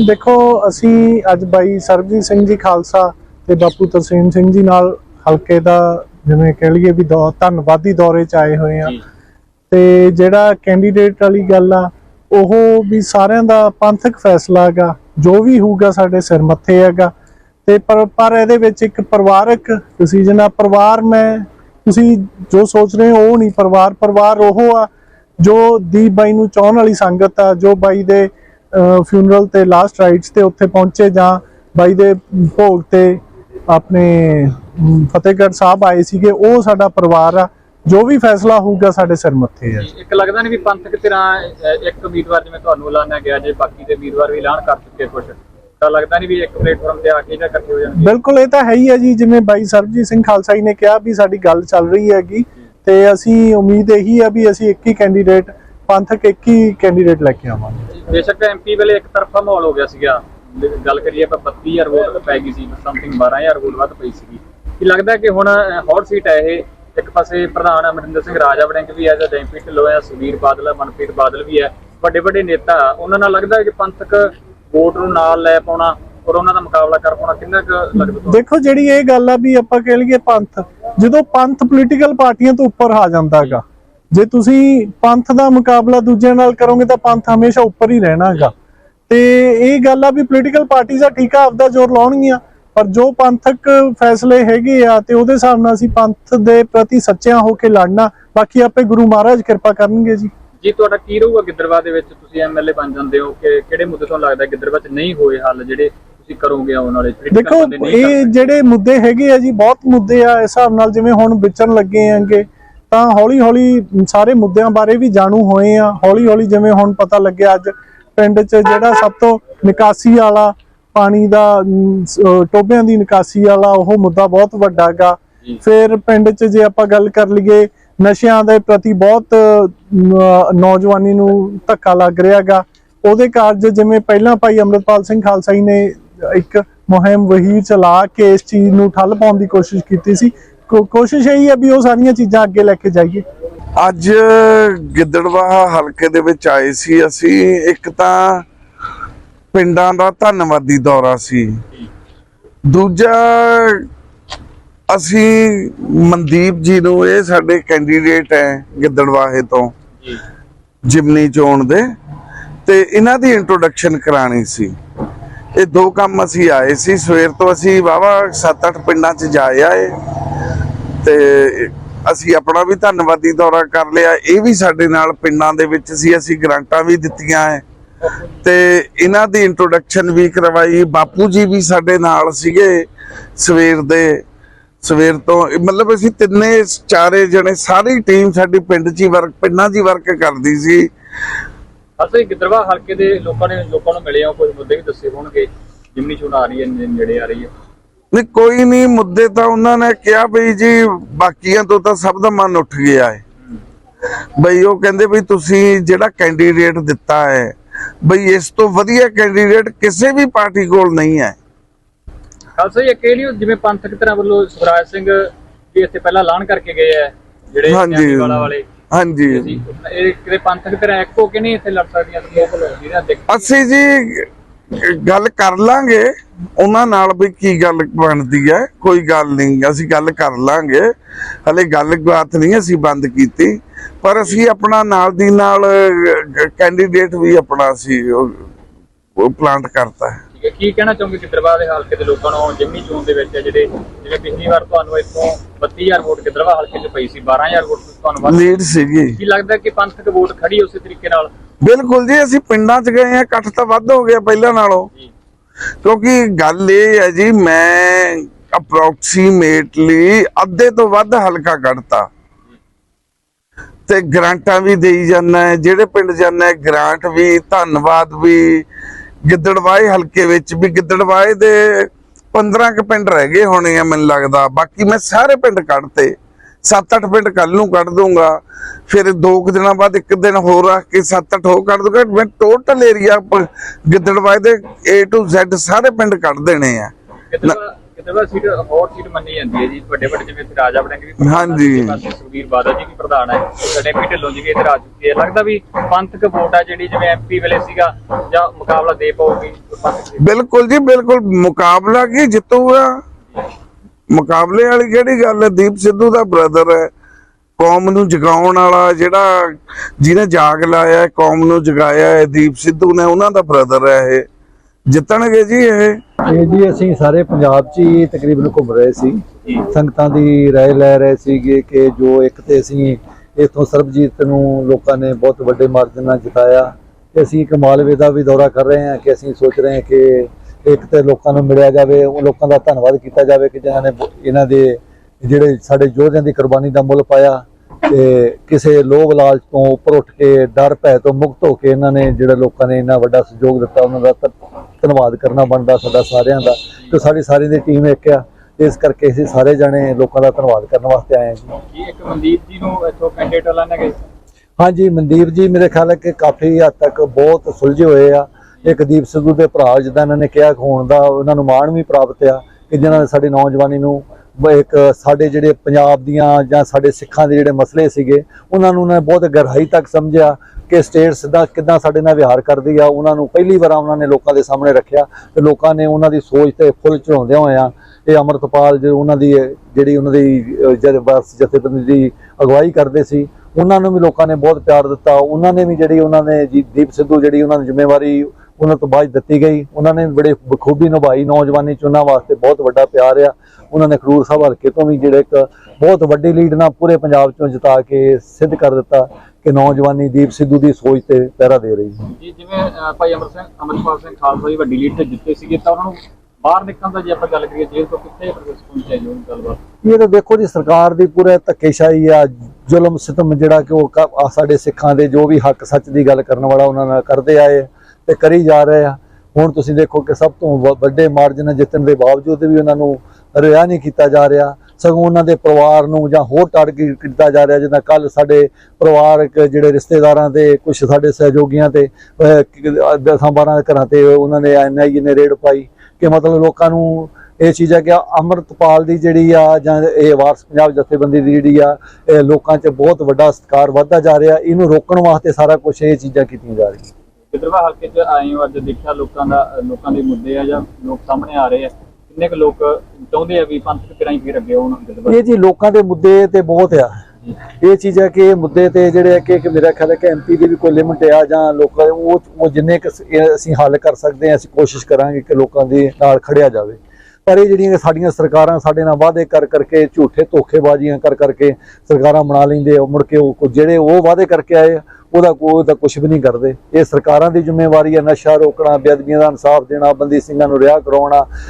ਦੇਖੋ ਅਸੀਂ ਅੱਜ ਬਾਈ ਸਰਬਜੀਤ ਸਿੰਘ ਜੀ ਖਾਲਸਾ ਤੇ ਬਾਪੂ ਤਰਸੀਮ ਸਿੰਘ ਜੀ ਨਾਲ ਹਲਕੇ ਦਾ ਜਿਵੇਂ ਕਹਿ ਲਈਏ ਵੀ ਦੌ- ਧੰਨਵਾਦੀ ਦੌਰੇ ਚ ਆਏ ਹੋਏ ਆ। ਤੇ ਜਿਹੜਾ ਕੈਂਡੀਡੇਟ ਵਾਲੀ ਗੱਲ ਆ ਉਹ ਵੀ ਸਾਰਿਆਂ ਦਾ ਪੰਥਕ ਫੈਸਲਾ ਹੈਗਾ ਜੋ ਵੀ ਹੋਊਗਾ ਸਾਡੇ ਸਿਰ ਮੱਥੇ ਹੈਗਾ। ਤੇ ਪਰ ਪਰ ਇਹਦੇ ਵਿੱਚ ਇੱਕ ਪਰਿਵਾਰਕ ਡਿਸੀਜਨ ਆ ਪਰਿਵਾਰ ਮੈਂ ਤੁਸੀਂ ਜੋ ਸੋਚ ਰਹੇ ਹੋ ਉਹ ਨਹੀਂ ਪਰਿਵਾਰ ਪਰਿਵਾਰ ਉਹ ਆ ਜੋ ਦੀਪ ਬਾਈ ਨੂੰ ਚਾਹਣ ਵਾਲੀ ਸੰਗਤ ਆ ਜੋ ਬਾਈ ਦੇ ਫਿਊਨਰਲ ਤੇ ਲਾਸਟ ਰਾਈਟਸ ਤੇ ਉੱਥੇ ਪਹੁੰਚੇ ਜਾਂ ਬਾਈ ਦੇ ਭੋਗ ਤੇ ਆਪਣੇ ਫਤਿਹਗੜ੍ਹ ਸਾਹਿਬ ਆਏ ਸੀਗੇ ਉਹ ਸਾਡਾ ਪਰਿਵਾਰ ਆ। ਜੋ ਵੀ ਫੈਸਲਾ ਹੋਊਗਾ ਸਾਡੇ ਸਿਰ ਮੱਥੇ ਆ। ਜੀ, ਇੱਕ ਲੱਗਦਾ ਨਹੀਂ ਵੀ ਪੰਥਕ ਧਿਰਾਂ ਇੱਕ ਉਮੀਦਵਾਰ ਜਿਵੇਂ ਤੁਹਾਨੂੰ ਐਲਾਨਿਆ ਗਿਆ ਜੇ ਬਾਕੀ ਦੇ ਉਮੀਦਵਾਰ ਵੀ ਐਲਾਨ ਕਰ ਚੁੱਕੇ ਕੁਝ ਤਾਂ ਲੱਗਦਾ ਨਹੀਂ ਵੀ ਇੱਕ ਪਲੇਟਫਾਰਮ ਤੇ ਆ ਕੇ ਜਾਂ ਇਕੱਠੇ ਹੋ ਜਾਣਗੇ। ਬਿਲਕੁਲ ਇਹ ਤਾਂ ਹੈ ਹੀ ਹੈ ਜੀ ਜਿਵੇਂ ਬਾਈ ਸਰਬਜੀਤ ਸਿੰਘ ਖਾਲਸਾ ਜੀ ਨੇ ਕਿਹਾ ਵੀ ਸਾਡੀ ਗੱਲ ਚੱਲ ਰਹੀ ਹੈਗੀ ਤੇ ਅਸੀਂ ਉਮੀਦ ਇਹੀ ਆ ਵੀ ਅਸੀਂ ਇੱਕ ਹੀ ਕੈਂਡੀਡੇਟ ਪੰਥਕ ਇੱਕ ਹੀ ਕੈਂਡੀਡੇਟ ਲੈ ਕੇ ਆਵਾਂਗੇ। ਬੇਸ਼ੱਕ ਐਮਪੀ ਵੇਲੇ ਇੱਕ ਤਰਫਾ ਮਾਹੌਲ ਹੋ ਗਿਆ ਸੀਗਾ। ਗੱਲ ਕਰੀਏ ਆਪਾਂ 32000 ਵੋਟ ਪੈ ਗਈ ਸੀ ਸਮਥਿੰਗ 12000 ਵੋਟ ਵੱਧ ਪਈ ਸੀਗੀ। ਕੀ ਲੱਗਦਾ ਕਿ ਹੁਣ ਹੌਟ ਸੀਟ ਹੈ ਇਹ। ਇੱਕ ਪਾਸੇ ਪ੍ਰਧਾਨ ਅਮਰਿੰਦਰ ਸਿੰਘ ਰਾਜਾ ਵੜਿੰਗ ਵੀ ਹੈ ਜਾਂ ਡੈਂਪੀ ਢਿੱਲੋਂ ਹੈ ਸੁਵੀਰ ਬਾਦਲ ਹੈ ਮਨਪ੍ਰੀਤ ਬਾਦਲ ਵੀ ਹੈ। ਵੱਡੇ ਵੱਡੇ ਨੇਤਾ ਉਹਨਾਂ ਨਾਲ ਲੱਗਦਾ ਹੈ ਕਿ ਪੰਥਕ ਵੋਟ ਨੂੰ ਨਾਲ ਲੈ ਪਾਉਣਾ ਔਰ ਉਹਨਾਂ ਦਾ ਮੁਕਾਬਲਾ ਕਰ ਪਾਉਣਾ ਕਿੰਨਾ ਕੁ ਲੱਗਦਾ? ਦੇਖੋ ਜਿਹੜੀ ਇਹ ਗੱਲ ਆ ਵੀ ਆਪਾਂ ਕਹਿ ਲਈਏ ਪੰਥ। ਜਦੋਂ ਪੰਥ ਪੋਲੀਟੀਕਲ ਪਾਰਟੀਆਂ ਤੋਂ ਉੱਪਰ ਆ ਜਾਂਦਾ ਹੈਗਾ ਜੇ ਤੁਸੀਂ ਪੰਥ ਦਾ ਮੁਕਾਬਲਾ ਦੂਜਿਆਂ ਨਾਲ ਕਰੋਗੇ ਤਾਂ ਪੰਥ ਹਮੇਸ਼ਾ ਉੱਪਰ ਹੀ ਰਹਿਣਾ ਹੈਗਾ ਤੇ ਇਹ ਗੱਲ ਆ ਵੀ ਪੋਲੀਟੀਕਲ ਪਾਰਟੀਆਂ ਠੀਕ ਆ ਆਪਦਾ ਜ਼ੋਰ ਲਾਉਣਗੀਆਂ ਪਰ ਜੋ ਪੰਥਕ ਫੈਸਲੇ ਹੈਗੇ ਆ ਤੇ ਉਹਦੇ ਹਿਸਾਬ ਨਾਲ ਅਸੀਂ ਪੰਥ ਦੇ ਪ੍ਰਤੀ ਸੱਚਿਆਂ ਹੋ ਕੇ ਲੜਨਾ ਬਾਕੀ ਆਪੇ ਗੁਰੂ ਮਹਾਰਾਜ ਕਿਰਪਾ ਕਰਨਗੇ ਜੀ। ਜੀ ਤੁਹਾਡਾ ਕੀ ਰਹੂਗਾ ਗਿੱਦੜਵਾ ਦੇ ਵਿੱਚ? ਤੁਸੀਂ ਐਮਐਲਏ ਬਣ ਜਾਂਦੇ ਹੋ ਕਿ ਕਿਹੜੇ ਮੁੱਦੇ ਤੋਂ ਲੱਗਦਾ ਗਿੱਦੜਵਾ 'ਚ ਨਹੀਂ ਹੋਏ ਹੱਲ ਜਿਹੜੇ ਤੁਸੀਂ ਕਰੋਗੇ ਆਉਣ ਵਾਲੇ ਦੇਖੋ ਇਹ। ਜਿਹੜੇ ਮੁੱਦੇ ਹੈਗੇ ਆ ਜੀ ਬਹੁਤ ਮੁੱਦੇ ਆ ਇਸ ਹਿਸਾਬ ਨਾਲ ਜਿਵੇਂ ਹੁਣ ਵਿਚਰਨ ਲੱਗੇ ਆਂਗੇ ਤਾਂ ਹੌਲੀ ਹੌਲੀ ਸਾਰੇ ਮੁੱਦਿਆਂ ਬਾਰੇ ਵੀ ਜਾਣੂ ਹੋਏ ਆ। ਹੌਲੀ ਹੌਲੀ ਜਿਵੇਂ ਹੁਣ ਪਤਾ ਲੱਗਿਆ ਅੱਜ ਪਿੰਡ 'ਚ ਜਿਹੜਾ ਸਭ ਤੋਂ ਨਿਕਾਸੀ ਵਾਲਾ ਪਾਣੀ ਦਾ ਟੋਭਿਆਂ ਦੀ ਨਿਕਾਸੀ ਵਾਲਾ ਉਹ ਮੁੱਦਾ ਬਹੁਤ ਵੱਡਾ ਗਾ। ਜੀ। ਫਿਰ ਪਿੰਡ 'ਚ ਜੇ ਆਪਾਂ ਗੱਲ ਕਰ ਲਈਏ ਨਸ਼ਿਆਂ ਦੇ ਪ੍ਰਤੀ ਬਹੁਤ ਨੌਜਵਾਨੀ ਨੂੰ ਧੱਕਾ ਲੱਗ ਰਿਹਾਗਾ ਉਹਦੇ ਕਾਰਜ ਜਿਵੇਂ ਪਹਿਲਾਂ ਭਾਈ ਅੰਮ੍ਰਿਤਪਾਲ ਸਿੰਘ ਖਾਲਸਾ ਜੀ ਨੇ ਇੱਕ ਮੁਹਿੰਮ ਵਹੀ ਚਲਾ ਕੇ ਇਸ ਚੀਜ਼ ਨੂੰ ਠੱਲ ਪਾਉਣ ਦੀ ਕੋਸ਼ਿਸ਼ ਕੀਤੀ ਸੀ। ਕੋਸ਼ਿਸ਼ ਇਹੀ ਹੈ ਵੀ ਉਹ ਸਾਰੀਆਂ ਚੀਜ਼ਾਂ ਅੱਗੇ ਲੈ ਕੇ ਜਾਈਏ। ਅੱਜ ਗਿੱਦੜਵਾਹਾ ਹਲਕੇ ਦੇ ਵਿੱਚ ਆਏ ਸੀ ਅਸੀਂ ਇੱਕ ਤਾਂ ਪਿੰਡਾਂ ਦਾ ਧੰਨਵਾਦੀ ਦੌਰਾ ਸੀ। ਦੂਜਾ ਅਸੀਂ ਮਨਦੀਪ ਜੀ ਨੂੰ ਇਹ ਸਾਡੇ ਕੈਂਡੀਡੇਟ ਹੈ ਗਿੱਦੜਵਾਹੇ ਤੋਂ ਜਿਮਨੀ ਚੋਣ ਦੇ ਤੇ ਇਹਨਾਂ ਦੀ ਇੰਟਰੋਡਕਸ਼ਨ ਕਰਾਣੀ ਸੀ। ਇਹ ਦੋ ਕੰਮ ਅਸੀਂ ਆਏ ਸੀ ਸਵੇਰ ਤੋਂ ਅਸੀਂ ਵਾਵਾ 7-8 ਪਿੰਡਾਂ 'ਚ ਜਾਏ ਆਏ। ਤੇ ਅਸੀਂ ਆਪਣਾ ਵੀ ਧੰਨਵਾਦੀ ਦੌਰਾ ਕਰ ਲਿਆ। ਇਹ ਵੀ ਸਾਡੇ ਨਾਲ ਪਿੰਡਾਂ ਦੇ ਵਿੱਚ ਸੀ, ਅਸੀਂ ਗ੍ਰਾਂਟਾਂ ਵੀ ਦਿੱਤੀਆਂ ਹੈ ਤੇ ਇਹਨਾਂ ਦੀ ਇੰਟਰੋਡਕਸ਼ਨ ਵੀ ਕਰਵਾਈ। ਬਾਪੂ ਜੀ ਵੀ ਸਾਡੇ ਨਾਲ ਸੀਗੇ ਸਵੇਰ ਦੇ। ਸਵੇਰ ਤੋਂ, ਮਤਲਬ ਅਸੀਂ ਤਿੰਨੇ ਚਾਰੇ ਜਣੇ, ਸਾਰੀ ਟੀਮ ਸਾਡੀ ਪਿੰਡ 'ਚ ਹੀ ਵਰਕ, ਪਿੰਡਾਂ 'ਚ ਹੀ ਵਰਕ ਕਰਦੀ ਸੀ। ਅਸੀਂ ਗਿੱਦੜਵਾ ਹਲਕੇ ਦੇ ਲੋਕਾਂ ਨੇ, ਲੋਕਾਂ ਨੂੰ ਮਿਲੇ ਹੋ ਕੁਝ ਮੁੱਦੇ ਵੀ ਦੱਸੇ ਹੋਣਗੇ। ਜਿਮਨੀ ਚੋਣ ਆ ਰਹੀ ਹੈ ਨੇੜੇ ਆ ਰਹੀ ਹੈ। ਨਹੀਂ ਕੋਈ ਨਹੀਂ ਮੁੱਦੇ ਤਾਂ ਉਹਨਾਂ ਨੇ ਕਿਹਾ ਬਈ ਜੀ ਬਾਕੀਆਂ ਤੋਂ ਤਾਂ ਸਭ ਦਾ ਮਨ ਉੱਠ ਗਿਆ ਹੈ। ਬਈ ਉਹ ਕਹਿੰਦੇ ਬਈ ਤੁਸੀਂ ਜਿਹੜਾ ਕੈਂਡੀਡੇਟ ਦਿੱਤਾ ਹੈ ਬਈ ਇਸ ਤੋਂ ਵਧੀਆ ਕੈਂਡੀਡੇਟ ਕਿਸੇ ਵੀ ਪਾਰਟੀ ਕੋਲ ਨਹੀਂ ਹੈ। ਖਾਲਸਾ ਜੀ ਲਿਓ ਜਿਵੇਂ ਪੰਥਕ ਤਰ੍ਹਾਂ ਵੱਲੋਂ ਸਵਰਾਜ ਸਿੰਘ ਵੀ ਇੱਥੇ ਪਹਿਲਾਂ ਐਲਾਨ ਕਰਕੇ ਗਏ ਆ ਜਿਹੜੇ ਹਾਂਜੀ। ਵਾਲਾ ਹਾਂਜੀ। ਇਹ ਕਿਤੇ ਪੰਥਕ ਤਰ੍ਹਾਂ ਇੱਕ ਕੇ ਨਹੀਂ ਇੱਥੇ ਲੜ ਸਕਦੀਆਂ ਲੋਕਲ ਅਸੀਂ ਜੀ ਗੱਲ ਕਰ ਲਾਂਗੇ, ਉਹਨਾਂ ਨਾਲ ਵੀ ਕੀ ਗੱਲ ਬਣਦੀ ਹੈ, ਕੋਈ ਗੱਲ ਨਹੀਂ, ਅਸੀਂ ਗੱਲ ਕਰ ਲਾਂਗੇ। ਹਲੇ ਗੱਲ ਬਾਤ ਨਹੀਂ ਅਸੀਂ ਬੰਦ ਕੀਤੀ, ਪਰ ਅਸੀਂ ਆਪਣਾ ਨਾਲ ਦੀ ਨਾਲ ਕੈਂਡੀਡੇਟ ਵੀ ਆਪਣਾ ਸੀ ਪਲਾਂਟ ਕਰਤਾ ਹੈ ਕੀ ਕਹਿਣਾ ਚਾਹੋਗੇ ਗਿੱਦੜਵਾ ਦੇ ਹਲਕੇ ਦੇ ਲੋਕਾਂ ਨੂੰ? ਜਿਮਨੀ ਚੋਣ ਦੇ ਵਿੱਚ ਜਿਹੜੇ ਜਿਵੇਂ ਪਿਛਲੀ ਵਾਰ ਤੁਹਾਨੂੰ ਇੱਥੋਂ 32000 ਵੋਟ ਗਿੱਦੜਵਾ ਹਲਕੇ 'ਚ ਪਈ ਸੀ 12000 ਵੋਟ ਤੁਹਾਨੂੰ ਵੱਧ ਲੀਡ ਸੀਗੀ। ਕੀ ਲੱਗਦਾ ਕਿ ਪੰਥਕ ਵੋਟ ਖੜੀ ਉਸੇ ਤਰੀਕੇ ਨਾਲ? ਬਿਲਕੁਲ ਜੀ ਅਸੀਂ ਪਿੰਡਾਂ 'ਚ ਗਏ ਆ ਇਕੱਠ ਤਾਂ ਵੱਧ ਹੋ ਗਿਆ ਪਹਿਲਾਂ ਨਾਲੋਂ। ਕਿਉਂਕਿ ਗੱਲ ਇਹ ਹੈ ਜੀ ਮੈਂ ਅਪਰੋਕਸੀਮੇਟਲੀ ਅੱਧੇ ਤੋਂ ਵੱਧ ਹਲਕਾ ਕੱਢਤਾ। ਤੇ ਗ੍ਰਾਂਟਾਂ ਵੀ ਦੇਈ ਜਾਂਦਾ ਹੈ ਜਿਹੜੇ ਪਿੰਡ ਜਾਂਦਾ ਹੈ ਗ੍ਰਾਂਟ ਵੀ ਧੰਨਵਾਦ ਵੀ ਗਿੱਦੜਵਾਏ ਹਲਕੇ ਵਿੱਚ ਵੀ ਗਿੱਦੜਵਾਏ ਦੇ 15 ਕੁ ਪਿੰਡ ਰਹਿ ਗਏ ਹੋਣੇ ਆ ਮੈਨੂੰ ਲੱਗਦਾ। ਬਾਕੀ ਮੈਂ ਸਾਰੇ ਪਿੰਡ ਕੱਢਤੇ। 7-8 ਪਿੰਡ ਕੱਲ ਨੂੰ ਕੱਢ ਦੂੰਗਾ। ਫਿਰ ਦੋ ਕੁ ਦਿਨਾਂ ਬਾਅਦ ਇੱਕ ਦਿਨ ਹੋਰ ਰੱਖ ਕੇ 7-8 ਹੋਰ ਕੱਢ ਦੂੰਗਾ। ਮੈਂ ਟੋਟਲ ਏਰੀਆ ਗਿੱਦੜਵਾਏ ਦੇ A to Z ਸਾਰੇ ਪਿੰਡ ਕੱਢ ਦੇਣੇ ਆ। ਗਿੱਦੜਵਾ ਕਿਤੇ ਵਾ ਸੀਟ ਹੋਰ ਸੀਟ ਮੰਨੀ ਜਾਂਦੀ ਹੈ ਜੀ। ਵੱਡੇ ਵੱਡੇ ਜਿਵੇਂ ਇੱਥੇ ਰਾਜਾ ਵੜਿੰਗ ਵੀ ਹਾਂਜੀ। ਦੂਜੇ ਪਾਸੇ ਸੁਖਬੀਰ ਬਾਦਲ ਜੀ ਵੀ ਪ੍ਰਧਾਨ ਹੈ। ਸਾਡੇ ਪੀ ਢਿੱਲੋਂ ਜੀ ਵੀ ਇੱਧਰ ਆ ਚੁੱਕੇ ਹੈ। ਲੱਗਦਾ ਵੀ ਪੰਥਕ ਵੋਟ ਆ ਜਿਹੜੀ ਜਿਵੇਂ ਐਮਪੀ ਵੇਲੇ ਸੀਗਾ ਜਾਂ ਮੁਕਾਬਲਾ ਦੇ ਪਾਉਗੀ। ਪੰਥਕ ਦੀ ਬਿਲਕੁਲ ਜੀ ਬਿਲਕੁਲ। ਮੁਕਾਬਲਾ ਕੀ ਜਿੱਤੂਗਾ? ਮੁਕਾਬਲੇ ਵਾਲੀ ਕਿਹੜੀ ਗੱਲ ਹੈ? ਦੀਪ ਸਿੱਧੂ ਦਾ ਬ੍ਰਦਰ ਹੈ। ਕੌਮ ਨੂੰ ਜਗਾਉਣ ਵਾਲਾ ਜਿਹੜਾ ਜਿਹਨੇ ਜਾਗ ਲਾਇਆ ਕੌਮ ਨੂੰ ਜਗਾਇਆ ਹੈ ਦੀਪ ਸਿੱਧੂ ਨੇ ਉਹਨਾਂ ਦਾ ਬ੍ਰਦਰ ਹੈ ਇਹ। ਜਿੱਤਣਗੇ ਜੀ ਇਹ? ਇਹ ਜੀ ਅਸੀਂ ਸਾਰੇ ਪੰਜਾਬ 'ਚ ਹੀ ਤਕਰੀਬਨ ਘੁੰਮ ਰਹੇ ਸੀ। ਸੰਗਤਾਂ ਦੀ ਰਾਏ ਲੈ ਰਹੇ ਸੀਗੇ ਕਿ ਜੋ ਇੱਕ ਤੇ ਅਸੀਂ ਇਥੋਂ ਸਰਬਜੀਤ ਨੂੰ ਲੋਕਾਂ ਨੇ ਬਹੁਤ ਵੱਡੇ ਮਾਰਜਨ ਨਾਲ ਜਿਤਾਇਆ। ਤੇ ਅਸੀਂ ਇੱਕ ਮਾਲਵੇ ਦਾ ਵੀ ਦੌਰਾ ਕਰ ਰਹੇ ਹਾਂ ਕਿ ਅਸੀਂ ਸੋਚ ਰਹੇ ਹਾਂ ਕਿ ਇੱਕ ਤੇ ਲੋਕਾਂ ਨੂੰ ਮਿਲਿਆ ਜਾਵੇ ਉਹ ਲੋਕਾਂ ਦਾ ਧੰਨਵਾਦ ਕੀਤਾ ਜਾਵੇ ਕਿ ਜਿਨ੍ਹਾਂ ਨੇ ਇਹਨਾਂ ਦੇ ਜਿਹੜੇ ਸਾਡੇ ਯੋਧਿਆਂ ਦੀ ਕੁਰਬਾਨੀ ਦਾ ਮੁੱਲ ਪਾਇਆ। ਤੇ ਕਿਸੇ ਲੋਭ ਲਾਲਚ ਤੋਂ ਉੱਪਰ ਉੱਠ ਕੇ ਡਰ ਭੈ ਤੋਂ ਮੁਕਤ ਹੋ ਕੇ ਇਹਨਾਂ ਨੇ ਜਿਹੜੇ ਲੋਕਾਂ ਨੇ ਇੰਨਾ ਵੱਡਾ ਸਹਿਯੋਗ ਦਿੱਤਾ ਉਹਨਾਂ ਦਾ ਧੰਨ- ਧੰਨਵਾਦ ਕਰਨਾ ਬਣਦਾ ਸਾਡਾ ਸਾਰਿਆਂ ਦਾ। ਤੇ ਸਾਡੀ ਸਾਰੀ ਦੀ ਟੀਮ ਇੱਕ ਆ। ਇਸ ਕਰਕੇ ਅਸੀਂ ਸਾਰੇ ਜਣੇ ਲੋਕਾਂ ਦਾ ਧੰਨਵਾਦ ਕਰਨ ਵਾਸਤੇ ਆਏ ਹਾਂ ਜੀ। ਕੀ ਇੱਕ ਮਨਦੀਪ ਜੀ ਨੂੰ ਇੱਥੋਂ ਕੈਂਡੀਡੇਟ ਲਾਣਗੇ ਹਾਂਜੀ ਮਨਦੀਪ ਜੀ ਮੇਰੇ ਖਿਆਲ ਹੈ ਕਿ ਕਾਫੀ ਹੱਦ ਤੱਕ ਬਹੁਤ ਸੁਲਝੇ ਹੋਏ ਆ। ਇੱਕ ਦੀਪ ਸਿੱਧੂ ਦੇ ਭਰਾ ਜਿੱਦਾਂ ਇਹਨਾਂ ਨੇ ਕਿਹਾ ਹੋਣ ਦਾ ਉਹਨਾਂ ਨੂੰ ਮਾਣ ਵੀ ਪ੍ਰਾਪਤ ਆ ਕਿ ਜਿਨ੍ਹਾਂ ਨੇ ਸਾਡੀ ਨੌਜਵਾਨੀ ਨੂੰ ਇੱਕ ਸਾਡੇ ਜਿਹੜੇ ਪੰਜਾਬ ਦੀਆਂ ਜਾਂ ਸਾਡੇ ਸਿੱਖਾਂ ਦੇ ਜਿਹੜੇ ਮਸਲੇ ਸੀਗੇ ਉਹਨਾਂ ਨੂੰ ਉਹਨਾਂ ਨੇ ਬਹੁਤ ਗਹਿਰਾਈ ਤੱਕ ਸਮਝਿਆ ਕਿ ਸਟੇਟਸ ਦਾ ਕਿੱਦਾਂ ਸਾਡੇ ਨਾਲ ਵਿਹਾਰ ਕਰਦੀ ਆ। ਉਹਨਾਂ ਨੂੰ ਪਹਿਲੀ ਵਾਰ ਉਹਨਾਂ ਨੇ ਲੋਕਾਂ ਦੇ ਸਾਹਮਣੇ ਰੱਖਿਆ ਤੇ ਲੋਕਾਂ ਨੇ ਉਹਨਾਂ ਦੀ ਸੋਚ ਤੇ ਫੁੱਲ ਚੜਾਉਂਦਿਆਂ ਹੋਇਆਂ ਇਹ ਅਮਰਤਪਾਲ ਜੋ ਉਹਨਾਂ ਦੀ ਜਿਹੜੀ ਉਹਨਾਂ ਦੀ ਅਹ, ਜਥੇਬੰਦੀ ਦੀ ਅਗਵਾਈ ਕਰਦੇ ਸੀ ਉਹਨਾਂ ਨੂੰ ਵੀ ਲੋਕਾਂ ਨੇ ਬਹੁਤ ਪਿਆਰ ਦਿੱਤਾ। ਉਹਨਾਂ ਨੇ ਵੀ ਜਿਹੜੀ ਉਹਨਾਂ ਨੇ ਜੀ ਦੀਪ ਸਿੱਧੂ ਜਿਹੜੀ ਉਹਨਾਂ ਨੂੰ ਜ਼ਿੰਮੇਵਾਰੀ ਉਹਨਾਂ ਤੋਂ ਬਾਅਦ ਦਿੱਤੀ ਗਈ। ਉਹਨਾਂ ਨੇ ਬੜੇ ਬਖੂਬੀ ਨਿਭਾਈ। ਨੌਜਵਾਨੀ ਚ ਉਹਨਾਂ ਵਾਸਤੇ ਬਹੁਤ ਵੱਡਾ ਪਿਆਰ ਆ। ਉਹਨਾਂ ਨੇ ਖਡੂਰ ਸਾਹਿਬ ਹਲਕੇ ਤੋਂ ਵੀ ਜਿਹੜੇ ਇੱਕ ਬਹੁਤ ਵੱਡੀ ਲੀਡ ਨਾਲ ਪੂਰੇ ਪੰਜਾਬ ਚੋਂ ਜਿਤਾ ਕੇ ਸਿੱਧ ਕਰ ਦਿੱਤਾ ਕਿ ਨੌਜਵਾਨੀ ਦੀਪ ਸਿੱਧੂ ਦੀ ਸੋਚ ਤੇ ਪਹਿਰਾ ਦੇ ਰਹੀ। ਹੈ ਜੀ ਜਿਵੇਂ ਭਾਈ ਅਮਰ ਸਿੰਘ ਅਮਰਪਾਲ ਸਿੰਘ ਖਾਲਸਾ ਜੀ ਵੱਡੀ ਲੀਡ ਤੇ ਜਿੱਤੇ ਸੀਗੇ ਤਾਂ ਉਹਨਾਂ ਨੂੰ ਬਾਹਰ ਨਿਕਲਣ ਦਾ ਜੇ ਆਪਾਂ ਗੱਲ ਕਰੀਏ ਜੇਲ੍ਹ ਤੋਂ ਕਿੱਥੇ ਪ੍ਰਦੇਸ਼ ਪਹੁੰਚਿਆ ਜੀ ਉਹ ਗੱਲਬਾਤ? ਇਹ ਤਾਂ ਦੇਖੋ ਜੀ ਸਰਕਾਰ ਦੀ ਪੂਰੇ ਧੱਕੇਸ਼ਾਹੀ ਆ ਜ਼ੁਲਮ ਸਿਤਮ ਜਿਹੜਾ ਕਿ ਉਹ ਸਾਡੇ ਸਿੱਖਾਂ ਦੇ ਜੋ ਵੀ ਹੱਕ ਸੱਚ ਦੀ ਗੱਲ ਕਰਨ ਵਾਲਾ ਉਹਨਾਂ ਨਾਲ ਕਰਦੇ ਆਏ। ਤੇ ਕਰੀ ਜਾ ਰਹੇ ਆ। ਹੁਣ ਤੁਸੀਂ ਦੇਖੋ ਕਿ ਸਭ ਤੋਂ ਵ- ਵੱਡੇ ਮਾਰਜਨ ਜਿੱਤਣ ਦੇ ਬਾਵਜੂਦ ਵੀ ਉਹਨਾਂ ਨੂੰ ਰਿਹਾ ਨਹੀਂ ਕੀਤਾ ਜਾ ਰਿਹਾ। ਸਗੋਂ ਉਹਨਾਂ ਦੇ ਪਰਿਵਾਰ ਨੂੰ ਜਾਂ ਹੋਰ ਟਾਰਗੇਟ ਕੀਤਾ ਜਾ ਰਿਹਾ, ਜਿੱਦਾਂ ਕੱਲ ਸਾਡੇ ਪਰਿਵਾਰਕ ਜਿਹੜੇ ਰਿਸ਼ਤੇਦਾਰਾਂ ਤੇ ਕੁਝ ਸਾਡੇ ਸਹਿਯੋਗੀਆਂ ਤੇ 10 12 ਘਰਾਂ ਤੇ ਉਹਨਾਂ ਨੇ ਐਨਆਈਏ ਨੇ ਰੇਡ ਪਾਈ ਕਿ ਮਤਲਬ ਲੋਕਾਂ ਨੂੰ ਇਹ ਚੀਜ਼ ਹੈ ਕਿ ਅੰਮ੍ਰਿਤਪਾਲ ਦੀ ਜਿਹੜੀ ਆ ਜਾਂ ਇਹ ਵਾਰਸ ਪੰਜਾਬ ਜਥੇਬੰਦੀ ਦੀ ਜਿਹੜੀ ਆ ਲੋਕਾਂ 'ਚ ਬਹੁਤ ਵੱਡਾ ਸਤਿਕਾਰ ਵੱਧਦਾ ਜਾ ਰਿਹਾ। ਇਹਨੂੰ ਰੋਕਣ ਵਾਸਤੇ ਸਾਰਾ ਕੁਝ ਇਹ ਚੀਜ਼ਾਂ ਕੀਤੀਆਂ ਜਾ ਰਹੀਆਂ। ਗਿੱਦੜਵਾ ਹਲਕੇ 'ਚ ਆਏ ਹੋ, ਅੱਜ ਦੇਖਿਆ ਲੋਕਾਂ ਦਾ, ਲੋਕਾਂ ਦੇ ਮੁੱਦੇ ਆ ਜਾਂ ਲੋਕ ਸਾਹਮਣੇ ਆ ਰਹੇ ਆ। ਕਿੰਨੇ ਕੁ ਲੋਕ ਚਾਹੁੰਦੇ ਆ ਵੀ ਪੰਥਕ ਕਿਰਾਂ ਹੀ ਅੱਗੇ ਆਉਣ ਗਿੱਦੜਵਾ ਇਹ ਜੀ ਲੋਕਾਂ ਦੇ ਮੁੱਦੇ ਤੇ ਬਹੁਤ ਆ। ਇਹ ਚੀਜ਼ ਹੈ ਕਿ ਇਹ ਮੁੱਦੇ ਤੇ ਜਿਹੜੇ ਕਿ ਕਿ ਮੇਰਾ ਖਿਆਲ ਹੈ ਕਿ ਐਮਪੀ ਦੀ ਵੀ ਕੋਈ ਲਿਮਟ ਆ ਜਾਂ ਲੋਕਾਂ ਦੇ ਉਹ ਉਹ ਜਿੰਨੇ ਕੁ ਅਸੀਂ ਹੱਲ ਕਰ ਸਕਦੇ ਹਾਂ ਅਸੀਂ ਕੋਸ਼ਿਸ਼ ਕਰਾਂਗੇ ਕਿ ਲੋਕਾਂ ਦੇ ਨਾਲ ਖੜਿਆ ਜਾਵੇ। ਪਰ ਇਹ ਜਿਹੜੀਆਂ ਸਾਡੀਆਂ ਸਰਕਾਰਾਂ ਸਾਡੇ ਨਾਲ ਵਾਅਦੇ ਕਰ ਕਰਕੇ ਝੂਠੇ ਧੋਖੇਬਾਜ਼ੀਆਂ ਕਰ ਕਰਕੇ ਸਰਕਾਰਾਂ ਬਣਾ ਲੈਂਦੇ ਆ ਮੁੜ ਕੇ ਉਹ ਕੁ- ਜਿਹੜੇ ਉਹ ਵਾਅਦੇ ਕਰਕੇ ਆਏ ਉਹਦਾ ਕੋਈ ਤਾਂ ਕੁਝ ਵੀ ਨਹੀਂ ਕਰਦੇ। ਇਹ ਸਰਕਾਰਾਂ ਦੀ ਜ਼ਿੰਮੇਵਾਰੀ ਹੈ ਨਸ਼ਾ ਰੋਕਣਾ, ਬੇਅਦਬੀਆਂ ਦਾ ਇਨਸਾਫ ਦੇਣਾ, ਬੰਦੀ ਸਿੰਘਾਂ ਨੂੰ ਰਿਹਾ ਕਰਾਉਣਾ